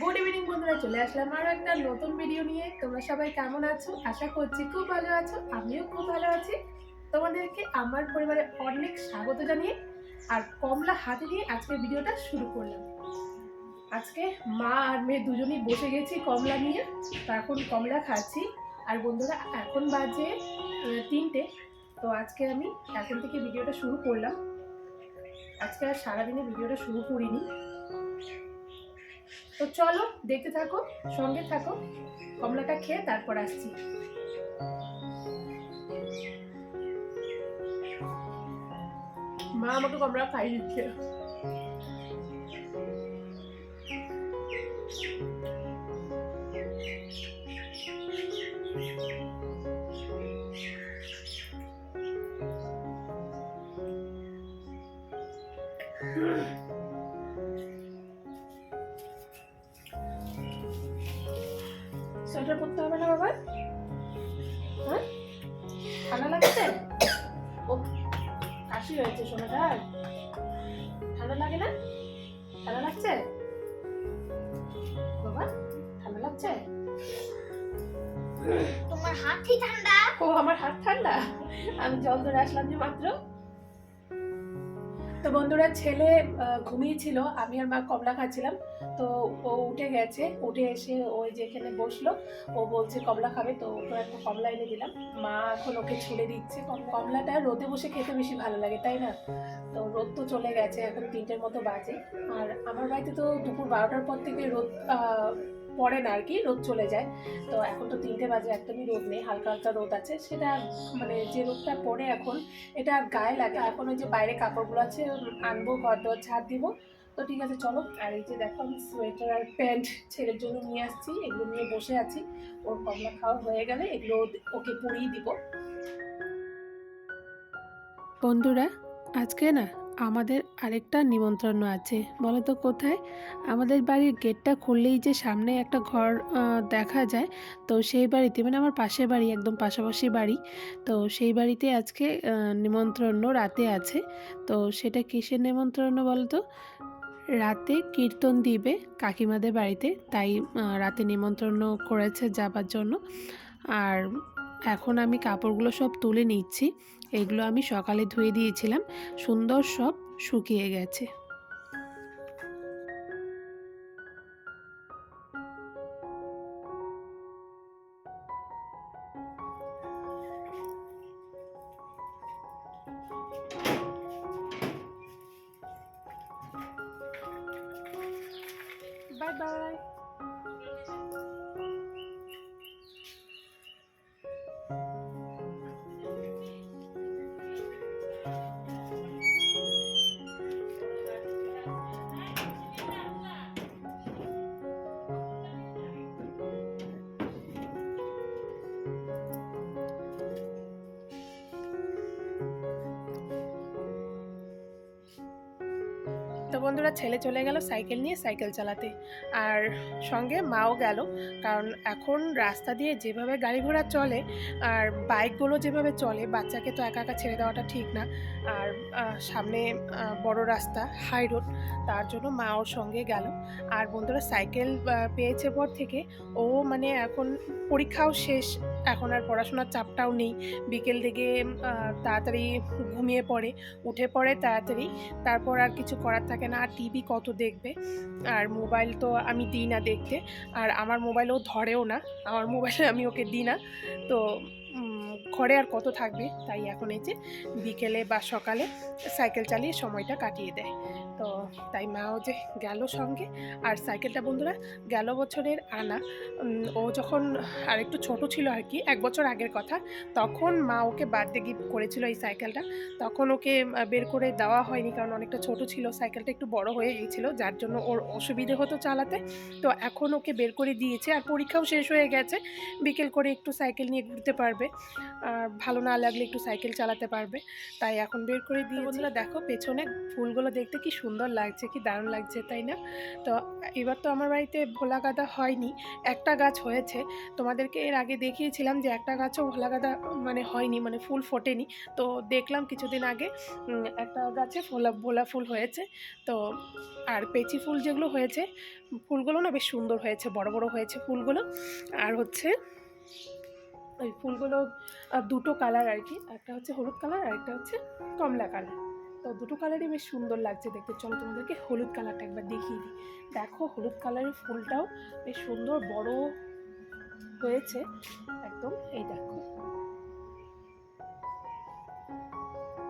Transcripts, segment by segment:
Good evening বন্ধুরা, চলে আসলাম আরও একটা নতুন ভিডিও নিয়ে। তোমরা সবাই কেমন আছো? আশা করছি খুব ভালো আছো, আমিও খুব ভালো আছি। তোমাদেরকে আমার পরিবারে অনেক স্বাগত জানিয়ে আর কমলা হাতে নিয়ে আজকের ভিডিওটা শুরু করলাম। আজকে মা আর মেয়ে দুজনেই বসে গেছি কমলা নিয়ে। তো এখন কমলা খাচ্ছি। আর বন্ধুরা, এখন বাজে তিনটে। তো আজকে আমি এখন থেকে ভিডিওটা শুরু করলাম। আজকে আর সারাদিনে ভিডিওটা শুরু করিনি। তো চলো, দেখতে থাকো, সঙ্গে থাকো। কমলাটা খেয়ে তারপর আসছি। মা আমাকে কমলা খাই দিচ্ছে। সোয়েটার লাগছে তোমার হাতই ঠান্ডা। ও আমার হাত ঠান্ডা? আমি জল ধরে আসলাম যে মাত্র। তো বন্ধুরা ছেলে ঘুমিয়েছিল। আমি আর মা কমলা খাচ্ছিলাম। তো ও উঠে গেছে। উঠে এসে ওই যেখানে বসল। ও বলছে কমলা খাবে? তো ওকে একটা কমলা এনে দিলাম। মা এখন ওকে ছুলে দিচ্ছে। কমলাটা রোদে বসে খেতে বেশি ভালো লাগে তাই না? তো রোদ তো চলে গেছে এখন তিনটের মতো বাজে। আর আমার বাড়িতে তো দুপুর বারোটার পর থেকে রোদ আহ, পড়ে না আর কি রোদ চলে যায়। তো এখন তো তিনটে বাজে, একদমই রোদ নেই, হালকা হালকা রোদ আছে। সেটা মানে যে রোদটা পড়ে এখন, এটা গায়ে লাগে এখন ওই যে বাইরে কাপড়গুলো আছে, আনব ঘর দর ঝাড় দিব। তো ঠিক আছে, চলো। আর এই যে দেখো, আমি সোয়েটার আর প্যান্ট ছেলের জন্য নিয়ে আসছি। এগুলো নিয়ে বসে আছি। ওর কমলা খাওয়া হয়ে গেলে এগুলো ওকে পরিয়ে দিব। বন্ধুরা, আজকে না আমাদের আরেকটা নিমন্ত্রণ আছে। বলো তো কোথায়? আমাদের বাড়ির গেটটা খুললেই যে সামনে একটা ঘর দেখা যায়, তো সেই বাড়িতে মানে আমার পাশের বাড়ি, একদম পাশাপাশি বাড়ি, তো সেই বাড়িতে আজকে নিমন্ত্রণ রাতে আছে। তো সেটা কিসের নিমন্ত্রণ বলো তো? রাতে কীর্তন দিবে কাকিমাদের বাড়িতে, তাই রাতে নিমন্ত্রণ করেছে যাবার জন্য। আর এখন আমি কাপড়গুলো সব তুলে নিচ্ছি। এগুলো আমি সকালে ধুয়ে দিয়েছিলাম। সুন্দর সব শুকিয়ে গেছে। বাই বাই তো বন্ধুরা ছেলে চলে গেল সাইকেল নিয়ে সাইকেল চালাতে। আর সঙ্গে মাও গেল, কারণ এখন রাস্তা দিয়ে যেভাবে গাড়ি ঘোড়া চলে আর বাইকগুলো যেভাবে চলে, বাচ্চাকে তো একা একা ছেড়ে দেওয়াটা ঠিক না। আর সামনে বড় রাস্তা, হাই রোড, তার জন্য মা ওর সঙ্গে গেল। আর বন্ধুরা সাইকেল পেয়েছে পর থেকে, ও মানে এখন পরীক্ষাও শেষ। এখন আর পড়াশোনার চাপটাও নেই। বিকেল দিকে তাড়াতাড়ি ঘুমিয়ে পড়ে। উঠে পড়ে তাড়াতাড়ি। তারপর আর কিছু করার থাকে না। আর টিভি কত দেখবে? আর মোবাইল তো আমি দিই না দেখতে। আর আমার মোবাইলও ধরেও না। আমার মোবাইলে আমি ওকে দিই না। তো ঘরে আর কত থাকবে? তাই এখন এই যে বিকেলে বা সকালে সাইকেল চালিয়ে সময়টা কাটিয়ে দেয়। তো তাই মাও যে গেল সঙ্গে আর সাইকেলটা বন্ধুরা গেল বছরের আনা ও যখন আর একটু ছোট ছিল আর কি এক বছর আগের কথা তখন মা ওকে বার্থডে গিফট করেছিল এই সাইকেলটা। তখন ওকে বের করে দেওয়া হয়নি কারণ অনেকটা ছোট ছিল সাইকেলটা একটু বড় হয়ে গিয়েছিল যার জন্য ওর অসুবিধে হতো চালাতে। তো এখন ওকে বের করে দিয়েছে আর পরীক্ষাও শেষ হয়ে গেছে বিকেল করে একটু সাইকেল নিয়ে ঘুরতে পারবে। আর ভালো না লাগলে একটু সাইকেল চালাতে পারবে। তাই এখন বের করে দিয়ে বন্ধুরা দেখো পেছনে ফুলগুলো দেখতে কি সুন্দর সুন্দর লাগছে, কি দারুণ লাগছে, তাই না? তো এবার তো আমার বাড়িতে ভোলা গাঁদা হয়নি, একটা গাছ হয়েছে। তোমাদেরকে এর আগে দেখিয়েছিলাম যে একটা গাছও ভোলা গাঁদা মানে হয়নি মানে ফুল ফোটেনি। তো দেখলাম কিছুদিন আগে একটা গাছে ভোলা ভোলা ফুল হয়েছে। তো আর পেঁচি ফুল যেগুলো হয়েছে, ফুলগুলো না বেশ সুন্দর হয়েছে, বড় বড় হয়েছে ফুলগুলো। আর হচ্ছে ওই ফুলগুলো দুটো কালার আর কি, একটা হচ্ছে হলুদ কালার আর একটা হচ্ছে কমলা কালার। তো দুটো কালারই বেশ সুন্দর লাগছে দেখতে। চলো তোমাদেরকে হলুদ কালারটা একবার দেখিয়ে দিই। দেখো, হলুদ কালারের ফুলটাও বেশ সুন্দর বড় হয়েছে। একদম, এই দেখো।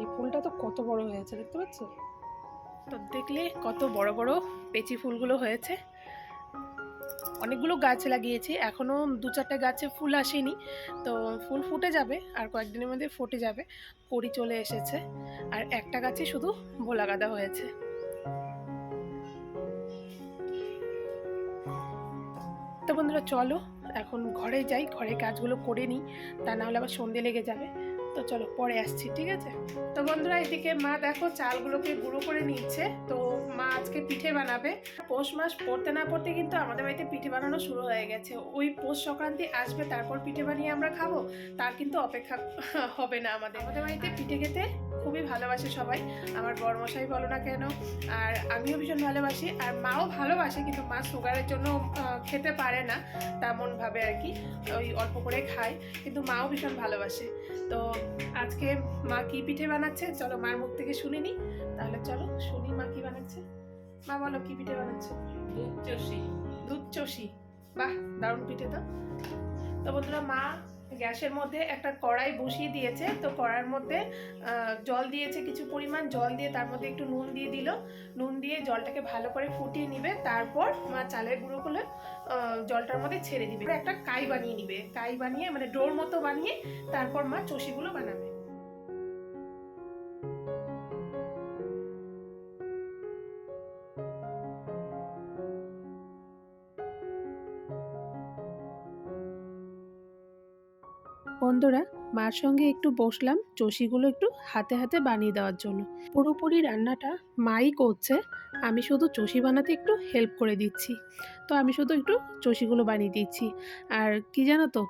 এই ফুলটা তো কত বড় হয়েছে, দেখতে পাচ্ছ? তো দেখলে কত বড় বড় পেঁচি ফুলগুলো হয়েছে। অনেকগুলো গাছ লাগিয়েছি। এখনও দু চারটে গাছে ফুল আসেনি। তো ফুল ফুটে যাবে, আর কয়েকদিনের মধ্যে ফুটে যাবে। কড়ি চলে এসেছে, আর একটা গাছে শুধু ভোলা গাঁদা হয়েছে। তো বন্ধুরা চলো, এখন ঘরে যাই ঘরে কাজগুলো করে নিই। তা না হলে আবার সন্ধে লেগে যাবে। তো চলো পরে আসছি, ঠিক আছে? তো বন্ধুরা, এদিকে মা দেখো চালগুলোকে গুঁড়ো করে নিচ্ছে তো মা আজকে পিঠে বানাবে। পৌষ মাস পড়তে না পড়তে কিন্তু আমাদের বাড়িতে পিঠে বানানো শুরু হয়ে গেছে। ওই পৌষ সংক্রান্তি আসবে, তারপর পিঠে বানিয়ে আমরা খাব। তার কিন্তু অপেক্ষা হবে না আমাদের। আমাদের বাড়িতে পিঠে খেতে খুবই ভালোবাসে সবাই। আমার বড়মশাই বলো না কেন আর আমিও ভীষণ ভালোবাসি আর মাও ভালোবাসে কিন্তু মা সুগারের জন্য খেতে পারে না তেমনভাবে আর কি ওই অল্প করে খায় কিন্তু মাও ভীষণ ভালোবাসে। তো আজকে মা কি পিঠে বানাচ্ছে? চলো মার মুখ থেকে শুনে নি তাহলে চলো শুনি মা কি বানাচ্ছে। মা বলো কি পিঠে বানাচ্ছে? দুধ চষি। দুধ চষি। বাহ দারুণ পিঠে তো। তো বন্ধুরা মা গ্যাসের মধ্যে একটা কড়াই বসিয়ে দিয়েছে। তো কড়ার মধ্যে জল দিয়েছে কিছু পরিমাণ। জল দিয়ে তার মধ্যে একটু নুন দিয়ে দিল। নুন দিয়ে জলটাকে ভালো করে ফুটিয়ে নিবে। তারপর মা চালের গুঁড়োগুলো জলটার মধ্যে ছেড়ে দিবে। একটা কাই বানিয়ে নিবে। কাই বানিয়ে মানে ডোর মতো বানিয়ে তারপর মা চষিগুলো বানাবে। বন্ধুরা, মার সঙ্গে একটু বসলাম চষিগুলো একটু হাতে হাতে বানিয়ে দেওয়ার জন্য। পুরোপুরি রান্নাটা মাই করছে, আমি শুধু চষি বানাতে একটু হেল্প করে দিচ্ছি। তো আমি শুধু একটু চষিগুলো বানিয়ে দিচ্ছি। আর কি জানো তো,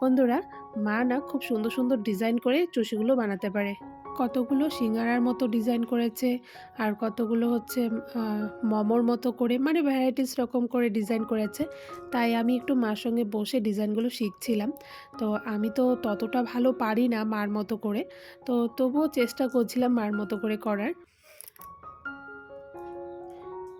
বন্ধুরা, মা না খুব সুন্দর সুন্দর ডিজাইন করে চষিগুলো বানাতে পারে। কতগুলো সিঙ্গারার মতো ডিজাইন করেছে আর কতগুলো হচ্ছে মমোর মতো করে মানে ভ্যারাইটিস রকম করে ডিজাইন করেছে। তাই আমি একটু মার সঙ্গে বসে ডিজাইনগুলো শিখছিলাম। তো আমি তো ততটা ভালো পারি না মার মতো করে। তো তবুও চেষ্টা করছিলাম মার মতো করে করার।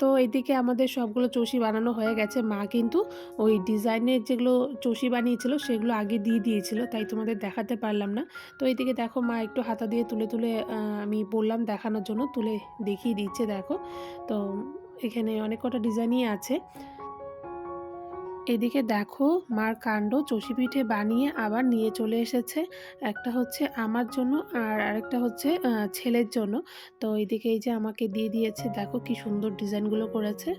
তো এদিকে আমাদের সবগুলো চষি বানানো হয়ে গেছে। মা কিন্তু ওই ডিজাইনের যেগুলো চষি বানিয়েছিল সেগুলো আগে দিয়ে দিয়েছিল, তাই তোমাদের দেখাতে পারলাম না। তো এদিকে দেখো মা একটু হাতা দিয়ে তুলে তুলে আমি বললাম দেখানোর জন্য তুলে দেখিয়ে দিচ্ছে, দেখো। তো এখানে অনেক কটা ডিজাইনই আছে। এদিকে দেখো, মার কাণ্ড চষি পিঠে বানিয়ে আবার নিয়ে চলে এসেছে। একটা হচ্ছে আমার জন্য আর আরেকটা হচ্ছে ছেলের জন্য। তো এদিকে এই যে আমাকে দিয়ে দিয়েছে, দেখো কি সুন্দর ডিজাইনগুলো করেছে।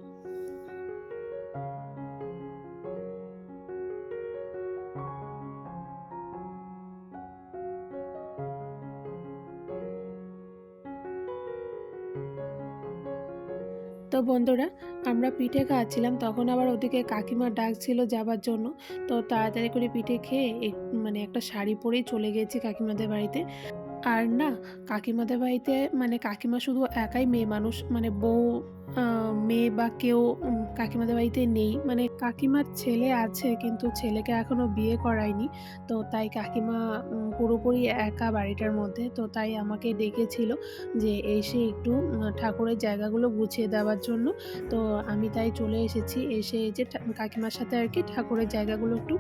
বন্ধুরা, আমরা পিঠে খাচ্ছিলাম, তখন আবার ওদিকে কাকিমার ডাক ছিল যাবার জন্য। তো তাড়াতাড়ি করে পিঠে খেয়ে মানে একটা শাড়ি পরেই চলে গেছি কাকিমাদের বাড়িতে। আর না, কাকিমাদের বাড়িতে মানে কাকিমা শুধু একাই মেয়ে মানুষ মানে বউ মেয়ে বা কেউ কাকিমাদের বাড়িতে নেই। মানে কাকিমার ছেলে আছে কিন্তু ছেলেকে এখনও বিয়ে করায়নি। তো তাই কাকিমা পুরোপুরি একা বাড়িটার মধ্যে। তো তাই আমাকে ডেকেছিল যে এসে একটু ঠাকুরের জায়গাগুলো গুছিয়ে দেওয়ার জন্য। তো আমি তাই চলে এসেছি। এসে যে কাকিমার সাথে আর কি ঠাকুরের জায়গাগুলো একটু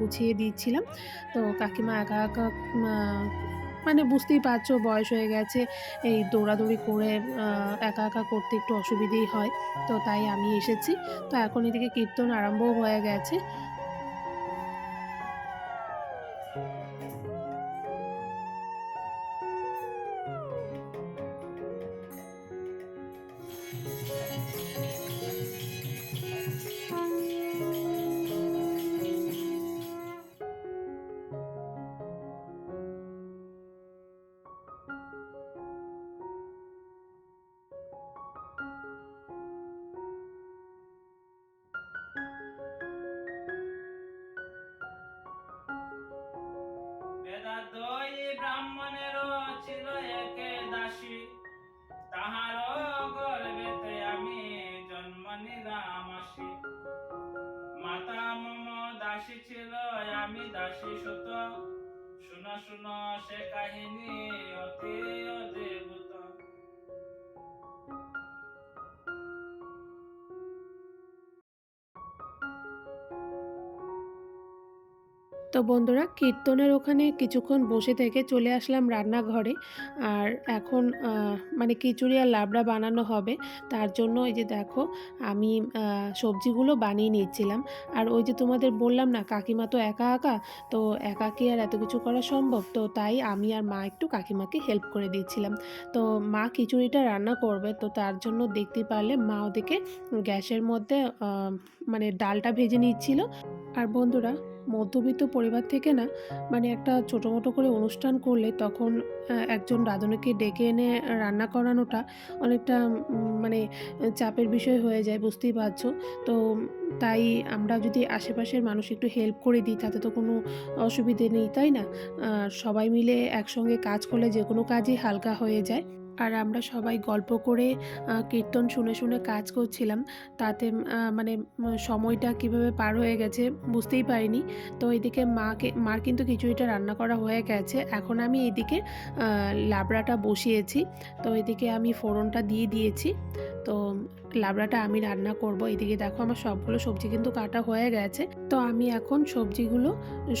গুছিয়ে দিচ্ছিলাম। তো কাকিমা একা একা মানে বুঝতেই পারছ বয়স হয়ে গেছে, এই দৌড়াদৌড়ি করে একা একা করতে একটু অসুবিধেই হয়, তো তাই আমি এসেছি। তো এখন এদিকে কীর্তন আরম্ভ হয়ে গেছে। ছিল আমি দাসী সুত শোনা শোনা সে কাহিনী অতি তো বন্ধুরা কীর্তনের ওখানে কিছুক্ষণ বসে থেকে চলে আসলাম রান্নাঘরে। আর এখন মানে খিচুড়ি আর লাবড়া বানানো হবে। তার জন্য এই যে দেখো, আমি সবজিগুলো বানিয়ে নিচ্ছিলাম। আর ওই যে তোমাদের বললাম না, কাকিমা তো একা একা, তো একা কি আর এত কিছু করা সম্ভব? তো তাই আমি আর মা একটু কাকিমাকে হেল্প করে দিচ্ছিলাম। তো মা খিচুড়িটা রান্না করবে, তো তার জন্য দেখতে পারলে মা ওদিকে গ্যাসের মধ্যে মানে ডালটা ভেজে নিচ্ছিল। আর বন্ধুরা মধ্যবিত্ত পরিবার থেকে না মানে একটা ছোটো মোটো করে অনুষ্ঠান করলে তখন একজন রাঁধুনিকে ডেকে এনে রান্না করানোটা অনেকটা মানে চাপের বিষয় হয়ে যায়, বুঝতেই পারছ? তো তাই আমরা যদি আশেপাশের মানুষ একটু হেল্প করে দিই, তাতে তো কোনো অসুবিধে নেই, তাই না? সবাই মিলে একসঙ্গে কাজ করলে যে কোনো কাজই হালকা হয়ে যায়। আর আমরা সবাই গল্প করে কীর্তন শুনে শুনে কাজ করছিলাম। তাতে মানে সময়টা কীভাবে পার হয়ে গেছে বুঝতেই পারিনি। তো এদিকে মাকে, মার কিন্তু খিচুড়িটা রান্না করা হয়ে গেছে। এখন আমি এদিকে লাবড়াটা বসিয়েছি। তো এদিকে আমি ফোড়নটা দিয়ে দিয়েছি। তো লাবড়াটা আমি রান্না করব। এদিকে দেখো আমার সবগুলো সবজি কিন্তু কাটা হয়ে গেছে। তো আমি এখন সবজিগুলো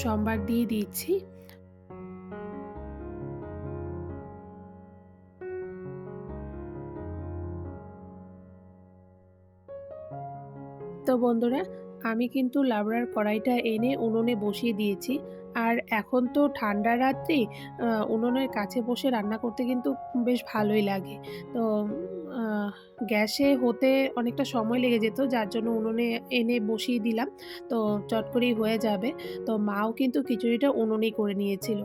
সোমবার দিয়ে দিচ্ছি। তো বন্ধুরা, আমি কিন্তু লাবড়ার কড়াইটা এনে উনুনে বসিয়ে দিয়েছি। আর এখন তো ঠান্ডা রাত্রি উনুনের কাছে বসে রান্না করতে কিন্তু বেশ ভালোই লাগে। তো গ্যাসে হতে অনেকটা সময় লেগে যেত, যার জন্য উনুনে এনে বসিয়ে দিলাম। তো চট করেই হয়ে যাবে। তো মাও কিন্তু খিচুড়িটা উনুনেই করে নিয়েছিল।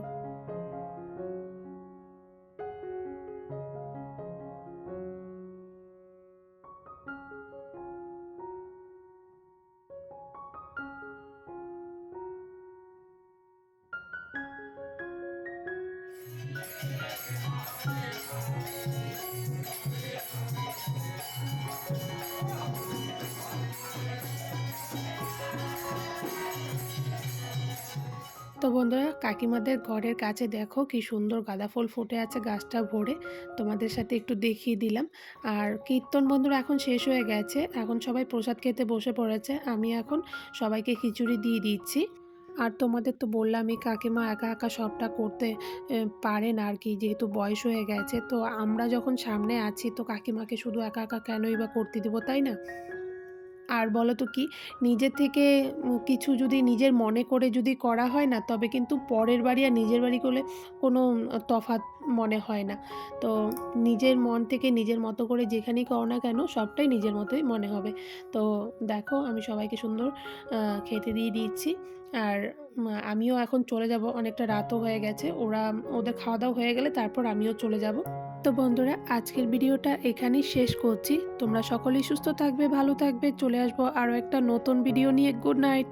তো বন্ধুরা, কাকিমাদের ঘরের কাছে দেখো কি সুন্দর গাঁদা ফুল ফুটে আছে গাছটা ভরে। তোমাদের সাথে একটু দেখিয়ে দিলাম। আর কীর্তন বন্ধুরা, এখন শেষ হয়ে গেছে। এখন সবাই প্রসাদ খেতে বসে পড়েছে। আমি এখন সবাইকে খিচুড়ি দিয়ে দিচ্ছি। আর তোমাদের তো বললামই, কাকিমা একা একা সবটা করতে পারে না আর কি, যেহেতু বয়স হয়ে গেছে। তো আমরা যখন সামনে আছি, তো কাকিমাকে শুধু একা একা কেনই বা করতে দিব, তাই না? আর বলো তো কি নিজের থেকে কিছু যদি নিজের মনে করে যদি করা হয় না, তবে কিন্তু পরের বাড়ি আর নিজের বাড়ি করলে কোনো তফাৎ মনে হয় না। তো নিজের মন থেকে নিজের মতো করে যেখানেই করো না কেন, সবটাই নিজের মতোই মনে হবে। তো দেখো, আমি সবাইকে সুন্দর খেতে দিয়ে দিচ্ছি। আর আমিও এখন চলে যাব, অনেকটা রাতও হয়ে গেছে। ওরা, ওদের খাওয়া দাওয়া হয়ে গেলে তারপর আমিও চলে যাব। তো বন্ধুরা, আজকের ভিডিওটা এখানেই শেষ করছি। তোমরা সকলেই সুস্থ থাকবে, ভালো থাকবে। চলে আসব আরও একটা নতুন ভিডিও নিয়ে। Good night